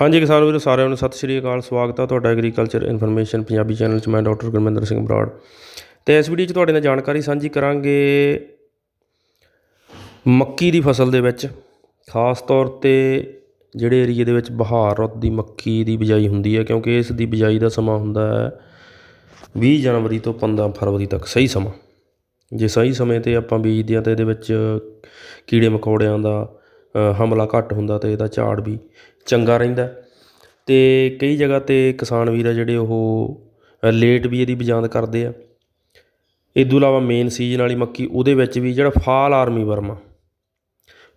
ਹਾਂਜੀ ਕਿਸਾਨ ਵੀਰੋ, ਸਾਰਿਆਂ ਨੂੰ ਸਤਿ ਸ਼੍ਰੀ ਅਕਾਲ, ਸਵਾਗਤ ਹੈ ਤੁਹਾਡਾ ਐਗਰੀਕਲਚਰ ਇਨਫੋਰਮੇਸ਼ਨ ਪੰਜਾਬੀ ਚੈਨਲ 'ਚ ਮੈਂ ਡਾਕਟਰ ਗੁਰਮਿੰਦਰ ਸਿੰਘ ਬਰਾੜ। ਤੇ ਇਸ ਵੀਡੀਓ 'ਚ ਤੁਹਾਡੇ ਨਾਲ ਜਾਣਕਾਰੀ ਸਾਂਝੀ ਕਰਾਂਗੇ ਮੱਕੀ ਦੀ ਫਸਲ ਦੇ ਵਿੱਚ। ਖਾਸ ਤੌਰ ਤੇ ਜਿਹੜੇ ਏਰੀਏ ਦੇ ਵਿੱਚ ਬਹਾਰ ਰੁੱਤ ਦੀ ਮੱਕੀ ਦੀ ਬਿਜਾਈ ਹੁੰਦੀ ਹੈ, ਕਿਉਂਕਿ ਇਸ ਦੀ ਬਿਜਾਈ ਦਾ ਸਮਾਂ ਹੁੰਦਾ ਹੈ 20 ਜਨਵਰੀ ਤੋਂ 15 ਫਰਵਰੀ ਤੱਕ, ਸਹੀ ਸਮਾਂ। ਜੇ ਸਹੀ ਸਮੇਂ ਤੇ ਆਪਾਂ ਬੀਜਦੇ ਹਾਂ ਤਾਂ ਇਹਦੇ ਵਿੱਚ ਕੀੜੇ ਮਕੌੜਿਆਂ ਦਾ ਹਮਲਾ ਘੱਟ ਹੁੰਦਾ ਅਤੇ ਇਹਦਾ ਝਾੜ ਵੀ ਚੰਗਾ ਰਹਿੰਦਾ ਅਤੇ ਕਈ ਜਗ੍ਹਾ ਤੇ ਕਿਸਾਨ ਵੀਰ ਆ ਜਿਹੜੇ ਉਹ ਲੇਟ ਵੀ ਇਹਦੀ ਬਿਜਾਂਦ ਕਰਦੇ ਆ। ਇਹ ਤੋਂ ਇਲਾਵਾ ਮੇਨ ਸੀਜ਼ਨ ਵਾਲੀ ਮੱਕੀ ਉਹਦੇ ਵਿੱਚ ਵੀ ਜਿਹੜਾ ਫਾਲ ਆਰਮੀ ਵਰਮਾ,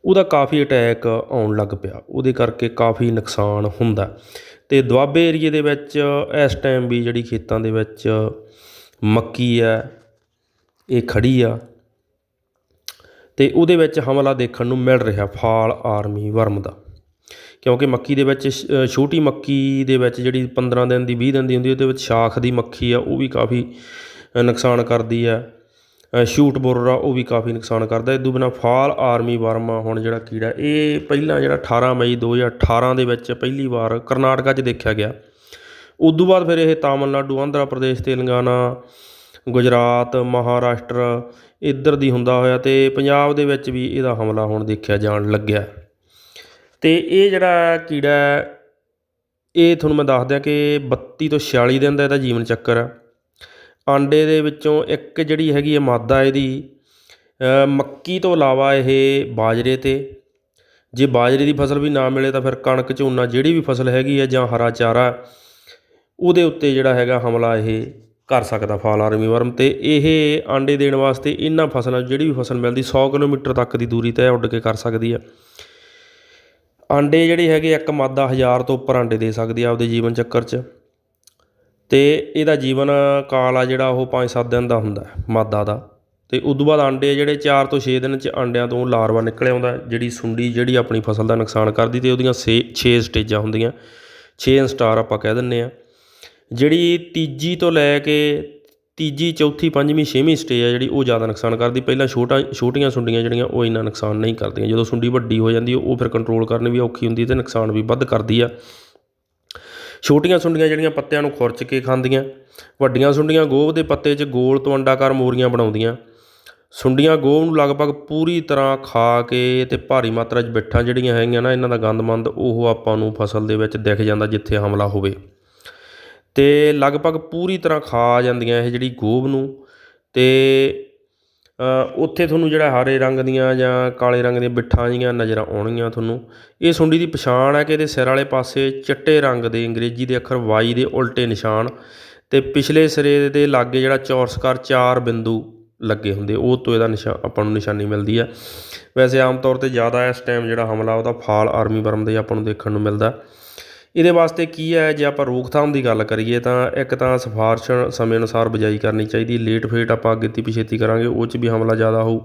ਉਹਦਾ ਕਾਫੀ ਅਟੈਕ ਆਉਣ ਲੱਗ ਪਿਆ। ਉਹਦੇ ਕਰਕੇ ਕਾਫੀ ਨੁਕਸਾਨ ਹੁੰਦਾ। ਤੇ ਦੁਆਬੇ ਏਰੀਏ ਦੇ ਵਿੱਚ ਇਸ ਟਾਈਮ ਵੀ ਜਿਹੜੀ ਖੇਤਾਂ ਦੇ ਵਿੱਚ ਮੱਕੀ ਹੈ, ਇਹ ਖੜੀ ਆ। ਅਤੇ ਉਹਦੇ ਵਿੱਚ ਹਮਲਾ ਦੇਖਣ ਨੂੰ ਮਿਲ ਰਿਹਾ ਫਾਲ ਆਰਮੀ ਵਰਮ ਦਾ। ਕਿਉਂਕਿ ਮੱਕੀ ਦੇ ਵਿੱਚ ਸ਼- ਛੋਟੀ ਮੱਕੀ ਦੇ ਵਿੱਚ ਜਿਹੜੀ 15 ਦਿਨ ਦੀ 20 ਦਿਨ ਦੀ ਹੁੰਦੀ ਉਹਦੇ ਵਿੱਚ ਸ਼ਾਖ ਦੀ ਮੱਖੀ ਆ ਉਹ ਵੀ ਕਾਫੀ ਨੁਕਸਾਨ ਕਰਦੀ ਆ। ਅ, ਸ਼ੂਟ ਬੋਰਰ ਆ ਉਹ ਵੀ ਕਾਫੀ ਨੁਕਸਾਨ ਕਰਦਾ। ਇਦੋਂ ਬਿਨਾ ਫਾਲ ਆਰਮੀ ਵਰਮਾ ਹੁਣ ਜਿਹੜਾ ਕੀੜਾ ਇਹ ਪਹਿਲਾਂ ਜਿਹੜਾ 18 ਮਈ 2018 ਦੇ ਵਿੱਚ ਪਹਿਲੀ ਵਾਰ ਕਰਨਾਟਕਾ 'ਚ ਦੇਖਿਆ ਗਿਆ। ਉਦੋਂ ਬਾਅਦ ਫਿਰ ਇਹ ਤਾਮਿਲਨਾਡੂ ਆਂਧਰਾ ਪ੍ਰਦੇਸ਼ ਤੇਲੰਗਾਨਾ ਗੁਜਰਾਤ, ਮਹਾਰਾਸ਼ਟਰ ਇੱਧਰ ਦੀ ਹੁੰਦਾ ਹੋਇਆ ਅਤੇ ਪੰਜਾਬ ਦੇ ਵਿੱਚ ਵੀ ਇਹਦਾ ਹਮਲਾ ਹੁਣ ਦੇਖਿਆ ਜਾਣ ਲੱਗਿਆ। ਅਤੇ ਇਹ ਜਿਹੜਾ ਕੀੜਾ ਇਹ ਤੁਹਾਨੂੰ ਮੈਂ ਦੱਸ ਦਿਆਂ ਕਿ 32 ਤੋਂ 46 ਦਿਨ ਦਾ ਇਹਦਾ ਜੀਵਨ ਚੱਕਰ ਹੈ ਆਂਡੇ ਦੇ ਵਿੱਚੋਂ ਇੱਕ ਜਿਹੜੀ ਹੈਗੀ ਹੈ ਮਾਦਾ ਇਹਦੀ ਮੱਕੀ ਤੋਂ ਇਲਾਵਾ ਇਹ ਬਾਜਰੇ ਤੇ। ਜੇ ਬਾਜਰੇ ਦੀ ਫਸਲ ਵੀ ਨਾ ਮਿਲੇ ਤਾਂ ਫਿਰ ਕਣਕ, ਝੋਨਾ ਜਿਹੜੀ ਵੀ ਫਸਲ ਹੈਗੀ ਹੈ ਜਾਂ ਹਰਾ ਚਾਰਾ, ਉਹਦੇ ਉੱਤੇ ਜਿਹੜਾ ਹੈਗਾ ਹਮਲਾ ਇਹ ਕਰ ਸਕਦਾ ਫਾਲ ਆਰਮੀ ਵਰਮ ਤੇ ਇਹ ਆਂਡੇ ਦੇਣ ਵਾਸਤੇ ਇਹਨਾਂ ਫਸਲਾਂ 'ਚ ਜਿਹੜੀ ਵੀ ਫਸਲ ਮਿਲਦੀ 100 ਕਿਲੋਮੀਟਰ ਤੱਕ ਦੀ ਦੂਰੀ ਤੈਅ ਉੱਡ ਕੇ ਕਰ ਸਕਦੀ ਹੈ ਆਂਡੇ ਜਿਹੜੇ ਹੈਗੇ ਇੱਕ ਮਾਦਾ ਹਜ਼ਾਰ ਤੋਂ ਉੱਪਰ ਆਂਡੇ ਦੇ ਸਕਦੀ ਆ ਆਪਦੇ ਜੀਵਨ ਚੱਕਰ 'ਚ। ਤੇ ਇਹਦਾ ਜੀਵਨ ਕਾਲ ਆ ਜਿਹੜਾ ਉਹ 5-7 ਦਿਨ ਦਾ ਹੁੰਦਾ, ਮਾਦਾ ਦਾ। ਤੇ ਤੋਂ ਬਾਅਦ ਆਂਡੇ ਜਿਹੜੇ 4 ਤੋਂ 6 ਦਿਨ 'ਚ ਆਂਡਿਆਂ ਤੋਂ ਲਾਰਵਾ ਨਿਕਲ ਆਉਂਦਾ, ਜਿਹੜੀ ਸੁੰਡੀ, ਜਿਹੜੀ ਆਪਣੀ ਫਸਲ ਦਾ ਨੁਕਸਾਨ ਕਰਦੀ ਤੇ ਉਹਦੀਆਂ 6 ਸਟੇਜਾਂ ਹੁੰਦੀਆਂ। 6 ਸਟਾਰ ਆਪਾਂ ਕਹਿ ਦਿੰਨੇ ਆ। ਜਿਹੜੀ ਤੀਜੀ ਤੋਂ ਲੈ ਕੇ ਤੀਜੀ, ਚੌਥੀ, ਪੰਜਵੀਂ, ਛੇਵੀਂ ਸਟੇਜ ਆ ਜਿਹੜੀ, ਉਹ ਜ਼ਿਆਦਾ ਨੁਕਸਾਨ ਕਰਦੀ। ਪਹਿਲਾਂ ਛੋਟਾ ਛੋਟੀਆਂ ਸੁੰਡੀਆਂ ਜਿਹੜੀਆਂ, ਉਹ ਇੰਨਾ ਨੁਕਸਾਨ ਨਹੀਂ ਕਰਦੀਆਂ। ਜਦੋਂ ਸੁੰਡੀ ਵੱਡੀ ਹੋ ਜਾਂਦੀ, ਉਹ ਫਿਰ ਕੰਟਰੋਲ ਕਰਨੀ ਵੀ ਔਖੀ ਹੁੰਦੀ, ਤੇ ਨੁਕਸਾਨ ਵੀ ਵੱਧ ਕਰਦੀ ਆ। ਛੋਟੀਆਂ ਸੁੰਡੀਆਂ ਜਿਹੜੀਆਂ, ਪੱਤਿਆਂ ਨੂੰ ਖੁਰਚ ਕੇ ਖਾਂਦੀਆਂ। ਵੱਡੀਆਂ ਸੁੰਡੀਆਂ ਗੋਭ ਦੇ ਪੱਤੇ 'ਚ ਗੋਲ ਤੋਂ ਅੰਡਾਕਾਰ ਮੋਰੀਆਂ ਬਣਾਉਂਦੀਆਂ। ਸੁੰਡੀਆਂ ਗੋਭ ਨੂੰ ਲਗਭਗ ਪੂਰੀ ਤਰ੍ਹਾਂ ਖਾ ਕੇ ਤੇ ਭਾਰੀ ਮਾਤਰਾ 'ਚ ਬਿੱਠਾਂ ਜਿਹੜੀਆਂ ਹੈਗੀਆਂ ਨਾ, ਇਹਨਾਂ ਦਾ ਗੰਦਮੰਦ, ਉਹ ਆਪਾਂ ਨੂੰ ਫਸਲ ਦੇ ਵਿੱਚ ਦਿਖ ਜਾਂਦਾ, ਜਿੱਥੇ ਹਮਲਾ ਹੋਵੇ। ਅਤੇ ਲਗਭਗ ਪੂਰੀ ਤਰ੍ਹਾਂ ਖਾ ਜਾਂਦੀਆਂ ਇਹ ਜਿਹੜੀ ਗੋਭ ਨੂੰ। ਅਤੇ ਉੱਥੇ ਤੁਹਾਨੂੰ ਜਿਹੜਾ ਹਰੇ ਰੰਗ ਦੀਆਂ ਜਾਂ ਕਾਲੇ ਰੰਗ ਦੀਆਂ ਬਿੱਠਾਂ ਜਿਹੀਆਂ ਨਜ਼ਰ ਆਉਣਗੀਆਂ ਤੁਹਾਨੂੰ। ਇਹ ਸੁੰਡੀ ਦੀ ਪਛਾਣ ਹੈ ਕਿ ਇਹਦੇ ਸਿਰ ਵਾਲੇ ਪਾਸੇ ਚਿੱਟੇ ਰੰਗ ਦੇ, ਅੰਗਰੇਜ਼ੀ ਦੇ ਅੱਖਰ ਵਾਈ ਦੇ ਉਲਟੇ ਨਿਸ਼ਾਨ ਅਤੇ ਪਿਛਲੇ ਸਿਰੇ ਦੇ ਲਾਗੇ ਜਿਹੜਾ ਚੌਰਸਕਾਰ ਚਾਰ ਬਿੰਦੂ ਲੱਗੇ ਹੁੰਦੇ, ਉਹ ਤੋਂ ਇਹਦਾ ਨਿਸ਼ਾਨ ਆਪਾਂ ਨੂੰ ਨਿਸ਼ਾਨੀ ਮਿਲਦੀ ਹੈ ਵੈਸੇ ਆਮ ਤੌਰ ਤੇ ਜ਼ਿਆਦਾ ਇਸ ਟਾਈਮ ਜਿਹੜਾ ਹਮਲਾ, ਉਹਦਾ ਫਾਲ ਆਰਮੀ ਵਰਮ ਦੇ ਆਪਾਂ ਨੂੰ ਦੇਖਣ ਨੂੰ ਮਿਲਦਾ। ਇਹਦੇ ਵਾਸਤੇ ਕੀ ਹੈ, ਜੇ ਆਪਾਂ ਰੋਕਥਾਮ ਦੀ ਗੱਲ ਕਰੀਏ ਤਾਂ ਇੱਕ ਤਾਂ ਸਿਫਾਰਸ਼ ਸਮੇਂ ਅਨੁਸਾਰ ਬਿਜਾਈ ਕਰਨੀ ਚਾਹੀਦੀ ਲੇਟ ਫੇਟ ਆਪਾਂ ਅੱਗੇ ਤੀ ਪਿਛੇਤੀ ਕਰਾਂਗੇ, ਉਹ 'ਚ ਵੀ ਹਮਲਾ ਜ਼ਿਆਦਾ ਹੋਊ।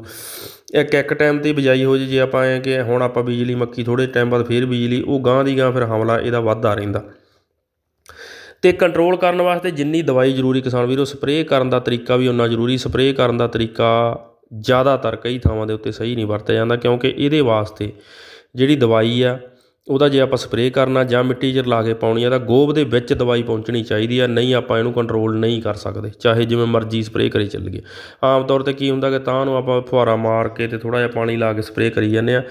ਇੱਕ ਇੱਕ ਟਾਈਮ ਤੇ ਬਿਜਾਈ ਹੋ ਜੇ ਜੇ ਆਪਾਂ ਐ ਕਿ ਹੁਣ ਆਪਾਂ ਬਿਜਲੀ ਮੱਕੀ ਥੋੜੇ ਟਾਈਮ ਬਾਅਦ ਫੇਰ ਬਿਜਲੀ, ਉਹ ਗਾਂ ਦੀ ਗਾਂ ਫਿਰ ਹਮਲਾ ਇਹਦਾ ਵੱਧਦਾ ਰਹਿੰਦਾ। ਤੇ ਕੰਟਰੋਲ ਕਰਨ ਵਾਸਤੇ ਜਿੰਨੀ ਦਵਾਈ ਜ਼ਰੂਰੀ ਕਿਸਾਨ ਵੀਰੋ ਸਪਰੇਅ ਕਰਨ ਦਾ ਤਰੀਕਾ ਵੀ ਉਨਾ ਜ਼ਰੂਰੀ ਸਪਰੇਅ ਕਰਨ ਦਾ ਤਰੀਕਾ ਜ਼ਿਆਦਾਤਰ ਕਈ ਥਾਵਾਂ ਦੇ ਉੱਤੇ ਸਹੀ ਨਹੀਂ ਵਰਤਿਆ ਜਾਂਦਾ ਕਿਉਂਕਿ ਇਹਦੇ ਵਾਸਤੇ ਜਿਹੜੀ ਦਵਾਈ ਆ ਉਹਦਾ ਜੇ ਆਪਾਂ ਸਪਰੇਅ ਕਰਨਾ ਜਾਂ ਮਿੱਟੀ 'ਚ ਲਾ ਕੇ ਪਾਉਣੀ ਆ ਤਾਂ ਗੋਭ ਦੇ ਵਿੱਚ ਦਵਾਈ ਪਹੁੰਚਣੀ ਚਾਹੀਦੀ ਆ, ਨਹੀਂ ਆਪਾਂ ਇਹਨੂੰ ਕੰਟਰੋਲ ਨਹੀਂ ਕਰ ਸਕਦੇ, ਚਾਹੇ ਜਿਵੇਂ ਮਰਜ਼ੀ ਸਪਰੇਅ ਕਰੀ ਚੱਲੀਏ ਆਮ ਤੌਰ ਤੇ ਕੀ ਹੁੰਦਾ ਕਿ ਤਾਂ ਨੂੰ ਆਪਾਂ ਫੁਹਾਰਾ ਮਾਰ ਕੇ ਤੇ ਥੋੜਾ ਜਿਹਾ ਪਾਣੀ ਲਾ ਕੇ ਸਪਰੇਅ ਕਰੀ ਜਾਂਦੇ ਆ।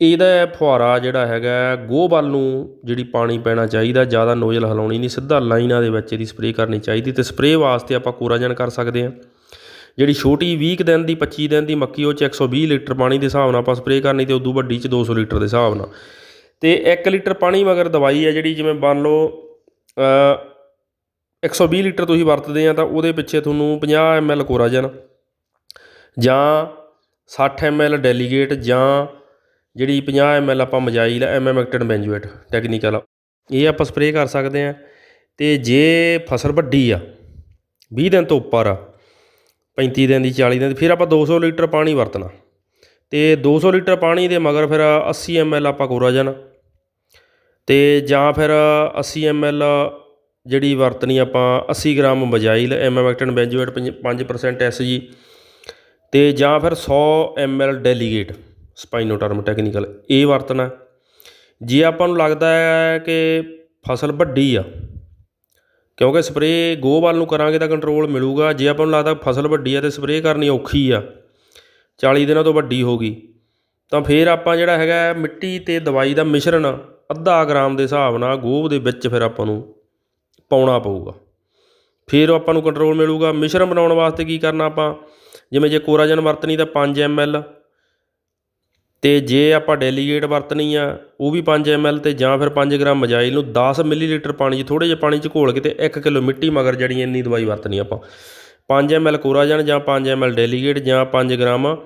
ਇਹਦਾ ਫੁਹਾਰਾ ਜਿਹੜਾ ਹੈਗਾ ਗੋਹ ਵੱਲ ਨੂੰ ਜਿਹੜੀ ਪਾਣੀ ਪੈਣਾ ਚਾਹੀਦਾ, ਜ਼ਿਆਦਾ ਨੋਜ਼ਲ ਹਿਲਾਉਣੀ ਨਹੀਂ, ਸਿੱਧਾ ਲਾਈਨਾਂ ਦੇ ਵਿੱਚ ਇਹਦੀ ਸਪਰੇਅ ਕਰਨੀ ਚਾਹੀਦੀ ਤੇ ਸਪਰੇਅ ਵਾਸਤੇ ਆਪਾਂ ਕੋਰਾਜਨ ਕਰ ਸਕਦੇ ਹਾਂ ਜਿਹੜੀ ਛੋਟੀ 20 ਕੁ ਦਿਨ ਦੀ 25 ਦਿਨ ਦੀ ਮੱਕੀ, ਉਹ 'ਚ 120 ਲੀਟਰ ਪਾਣੀ ਦੇ ਹਿਸਾਬ ਨਾਲ ਆਪਾਂ ਸਪਰੇਅ ਕਰਨੀ ਤੇ ਉਦੋਂ ਵੱਡੀ 'ਚ 200 ਲੀਟਰ ਦੇ ਹਿਸਾਬ ਨਾਲ। ਅਤੇ 1 ਲੀਟਰ ਪਾਣੀ ਮਗਰ ਦਵਾਈ ਹੈ ਜਿਹੜੀ ਜਿਵੇਂ ਮੰਨ ਲਓ ਅ, 120 ਲੀਟਰ ਤੁਸੀਂ ਵਰਤਦੇ ਆ ਤਾਂ ਉਹਦੇ ਪਿੱਛੇ ਤੁਹਾਨੂੰ 50 ml ਕੋਰਾਜਨ ਜਾਂ 60 ml ਡੈਲੀਗੇਟ ਜਾਂ ਜਿਹੜੀ 50 ml ਆਪਾਂ ਮਜਾਈਲ ਐਮਐਮ ਐਕਟਡ ਬੈਂਜੂਏਟ ਟੈਕਨੀਕਲ। ਇਹ ਆਪਾਂ ਸਪਰੇਅ ਕਰ ਸਕਦੇ ਆ ਤੇ ਜੇ ਫਸਲ ਵੱਡੀ ਆ 20 ਦਿਨ ਤੋਂ ਉੱਪਰ ਆ 35 ਦਿਨ ਦੀ 40 ਦਿਨ ਦੀ ਫਿਰ ਆਪਾਂ 200 ਲੀਟਰ ਪਾਣੀ ਵਰਤਣਾ। ਤੇ 200 ਲੀਟਰ ਪਾਣੀ ਦੇ ਮਗਰ ਫਿਰ 80 ml ਆਪਾਂ ਕੋਰਾਜਨ ਅਤੇ ਜਾਂ ਫਿਰ ਅੱਸੀ ਐੱਮ ਐੱਲ ਜਿਹੜੀ ਵਰਤਣੀ ਆਪਾਂ 80 ਗ੍ਰਾਮ ਮਜਾਈਲ ਐਮਐਮ ਐਕਟਨ ਬੈਂਜੂਏਟ 5% ਐਸਜੀ ਤੇ ਜਾਂ ਫਿਰ ਸੌ M L Delegate spinetoram technical ਇਹ ਵਰਤਣਾ। ਜੇ ਆਪਾਂ ਨੂੰ ਲੱਗਦਾ ਹੈ ਕਿ ਫਸਲ ਵੱਡੀ ਆ, ਕਿਉਂਕਿ ਸਪਰੇਅ ਗੋਹ ਨੂੰ ਕਰਾਂਗੇ ਤਾਂ ਕੰਟਰੋਲ ਮਿਲੂਗਾ। ਜੇ ਆਪਾਂ ਨੂੰ ਲੱਗਦਾ ਫਸਲ ਵੱਡੀ ਆ ਤੇ ਸਪਰੇਅ ਕਰਨੀ ਔਖੀ ਆ 40 ਦਿਨਾਂ ਤੋਂ ਵੱਡੀ ਹੋ ਗਈ, ਤਾਂ ਫਿਰ ਆਪਾਂ ਜਿਹੜਾ ਹੈਗਾ ਮਿੱਟੀ ਤੇ ਦਵਾਈ ਦਾ ਮਿਸ਼ਰਣ ਅੱਧਾ ਗ੍ਰਾਮ ਦੇ ਹਿਸਾਬ ਨਾਲ ਗੋਭ ਦੇ ਵਿੱਚ ਫਿਰ ਆਪਾਂ ਨੂੰ ਪਾਉਣਾ ਪਊਗਾ। ਫਿਰ ਆਪਾਂ ਨੂੰ ਕੰਟਰੋਲ ਮਿਲੂਗਾ। ਮਿਸ਼ਰਣ ਬਣਾਉਣ ਵਾਸਤੇ ਕੀ ਕਰਨਾ ਆਪਾਂ? ਜਿਵੇਂ ਜੇ ਕੋਰਾਜਨ ਵਰਤਣੀ ਤਾਂ 5 ml ਤੇ ਜੇ ਆਪਾਂ ਡੈਲੀਗੇਟ ਵਰਤਣੀ ਆ, ਉਹ ਵੀ 5 ml ਤੇ ਜਾਂ ਫਿਰ 5 ਗ੍ਰਾਮ ਮਜਾਈਲ ਨੂੰ 10 ਮਿਲੀਲੀਟਰ ਪਾਣੀ 'ਚ, ਥੋੜ੍ਹੇ ਜਿਹੇ ਪਾਣੀ 'ਚ ਘੋਲ ਕੇ ਤੇ 1 ਕਿਲੋ ਮਿੱਟੀ ਮਗਰ ਜਿਹੜੀ ਇੰਨੀ ਦਵਾਈ ਵਰਤਣੀ ਆਪਾਂ। 5 ml ਕੋਰਾਜਨ ਜਾਂ 5 ml ਡੈਲੀਗੇਟ ਜਾਂ 5 ਗ੍ਰਾਮ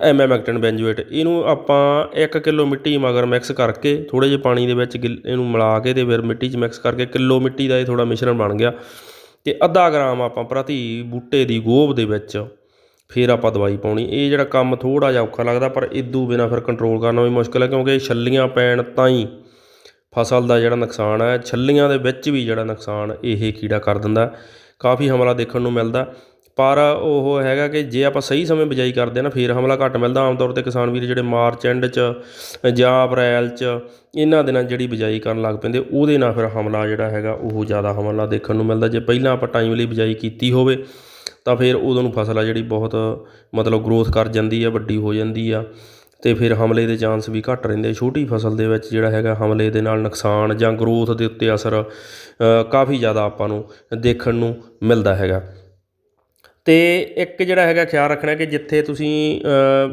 ਐਮਐਮੈਕਟਨ ਬੈਂਜੂਏਟ। ਇਹਨੂੰ ਆਪਾਂ 1 ਕਿਲੋ ਮਿੱਟੀ ਮਗਰ ਮਿਕਸ ਕਰਕੇ ਥੋੜ੍ਹੇ ਜਿਹੇ ਪਾਣੀ ਦੇ ਵਿੱਚ ਗਿੱਲ- ਇਹਨੂੰ ਮਿਲਾ ਕੇ ਅਤੇ ਫਿਰ ਮਿੱਟੀ 'ਚ ਮਿਕਸ ਕਰਕੇ ਕਿਲੋ ਮਿੱਟੀ ਦਾ ਇਹ ਥੋੜ੍ਹਾ ਮਿਸ਼ਰਣ ਬਣ ਗਿਆ। ਅਤੇ ਅੱਧਾ ਗ੍ਰਾਮ ਆਪਾਂ ਪ੍ਰਤੀ ਬੂਟੇ ਦੀ ਗੋਭ ਦੇ ਵਿੱਚ ਫਿਰ ਆਪਾਂ ਦਵਾਈ ਪਾਉਣੀ। ਇਹ ਜਿਹੜਾ ਕੰਮ ਥੋੜ੍ਹਾ ਜਿਹਾ ਔਖਾ ਲੱਗਦਾ, ਪਰ ਇਦੋਂ ਬਿਨਾ ਫਿਰ ਕੰਟਰੋਲ ਕਰਨਾ ਵੀ ਮੁਸ਼ਕਿਲ ਹੈ, ਕਿਉਂਕਿ ਛੱਲੀਆਂ ਪੈਣ ਤਾਂ ਹੀ ਫਸਲ ਦਾ ਜਿਹੜਾ ਨੁਕਸਾਨ ਹੈ, ਛੱਲੀਆਂ ਦੇ ਵਿੱਚ ਵੀ ਜਿਹੜਾ ਨੁਕਸਾਨ ਇਹ ਕੀੜਾ ਕਰ ਦਿੰਦਾ। ਕਾਫੀ ਹਮਲਾ ਦੇਖਣ ਨੂੰ ਮਿਲਦਾ। ਪਰ ਉਹ ਹੈਗਾ ਕਿ ਜੇ ਆਪਾਂ ਸਹੀ ਸਮੇਂ ਬਿਜਾਈ ਕਰਦੇ ਹਾਂ ਨਾ, ਫਿਰ ਹਮਲਾ ਘੱਟ ਮਿਲਦਾ। ਆਮ ਤੌਰ ਤੇ ਕਿਸਾਨ ਵੀਰ ਜਿਹੜੇ ਮਾਰਚ ਐਂਡ 'ਚ, ਜਾਂ ਅਪ੍ਰੈਲ 'ਚ ਇਹਨਾਂ ਦਿਨਾਂ ਜਿਹੜੀ ਬਿਜਾਈ ਕਰਨ ਲੱਗ ਪੈਂਦੇ, ਉਹਦੇ ਨਾਲ ਫਿਰ ਹਮਲਾ ਜਿਹੜਾ ਹੈਗਾ, ਉਹ ਜ਼ਿਆਦਾ ਹਮਲਾ ਦੇਖਣ ਨੂੰ ਮਿਲਦਾ। ਜੇ ਪਹਿਲਾਂ ਆਪਾਂ ਟਾਈਮਲੀ ਬਿਜਾਈ ਕੀਤੀ ਹੋਵੇ, ਤਾਂ ਫਿਰ ਉਦੋਂ ਨੂੰ ਫਸਲ ਆ ਜਿਹੜੀ ਬਹੁਤ ਮਤਲਬ ਗਰੋਥ ਕਰ ਜਾਂਦੀ ਆ, ਵੱਡੀ ਹੋ ਜਾਂਦੀ ਆ, ਤੇ ਫਿਰ ਹਮਲੇ ਦੇ ਚਾਂਸ ਵੀ ਘੱਟ ਰਹਿੰਦੇ ਛੋਟੀ ਫਸਲ ਦੇ ਵਿੱਚ ਜਿਹੜਾ ਹੈਗਾ, ਹਮਲੇ ਦੇ ਨਾਲ ਨੁਕਸਾਨ ਜਾਂ ਗਰੋਥ ਦੇ ਉੱਤੇ ਅਸਰ ਕਾਫੀ ਜ਼ਿਆਦਾ ਆਪਾਂ ਨੂੰ ਦੇਖਣ ਨੂੰ ਮਿਲਦਾ ਹੈਗਾ। ਅਤੇ ਇੱਕ ਜਿਹੜਾ ਹੈਗਾ ਖਿਆਲ ਰੱਖਣਾ ਕਿ ਜਿੱਥੇ ਤੁਸੀਂ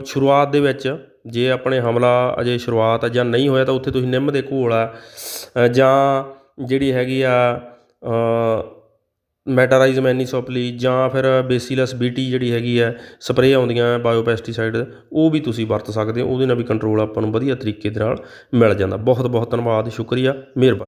ਸ਼ੁਰੂਆਤ ਦੇ ਵਿੱਚ ਜੇ ਆਪਣੇ ਹਮਲਾ ਅਜੇ ਸ਼ੁਰੂਆਤ ਆ ਜਾਂ ਨਹੀਂ ਹੋਇਆ ਤਾਂ ਉੱਥੇ ਤੁਸੀਂ ਨਿੰਮ ਦੇ ਘੋਲ ਆ ਜਾਂ ਜਿਹੜੀ ਹੈਗੀ ਆ ਮੈਟਾਰਾਈਜ਼ ਮੈਨੀਸੋਪਲੀ ਜਾਂ ਫਿਰ ਬੇਸੀਲਸ ਬੀਟੀ ਜਿਹੜੀ ਹੈਗੀ ਹੈ ਸਪਰੇਅ ਆਉਂਦੀਆਂ ਬਾਇਓਪੈਸਟੀਸਾਈਡ, ਉਹ ਵੀ ਤੁਸੀਂ ਵਰਤ ਸਕਦੇ ਹੋ। ਉਹਦੇ ਨਾਲ ਵੀ ਕੰਟਰੋਲ ਆਪਾਂ ਨੂੰ ਵਧੀਆ ਤਰੀਕੇ ਦੇ ਨਾਲ ਮਿਲ ਜਾਂਦਾ। ਬਹੁਤ ਬਹੁਤ ਧੰਨਵਾਦ, ਸ਼ੁਕਰੀਆ, ਮਿਹਰਬਾਨੀ।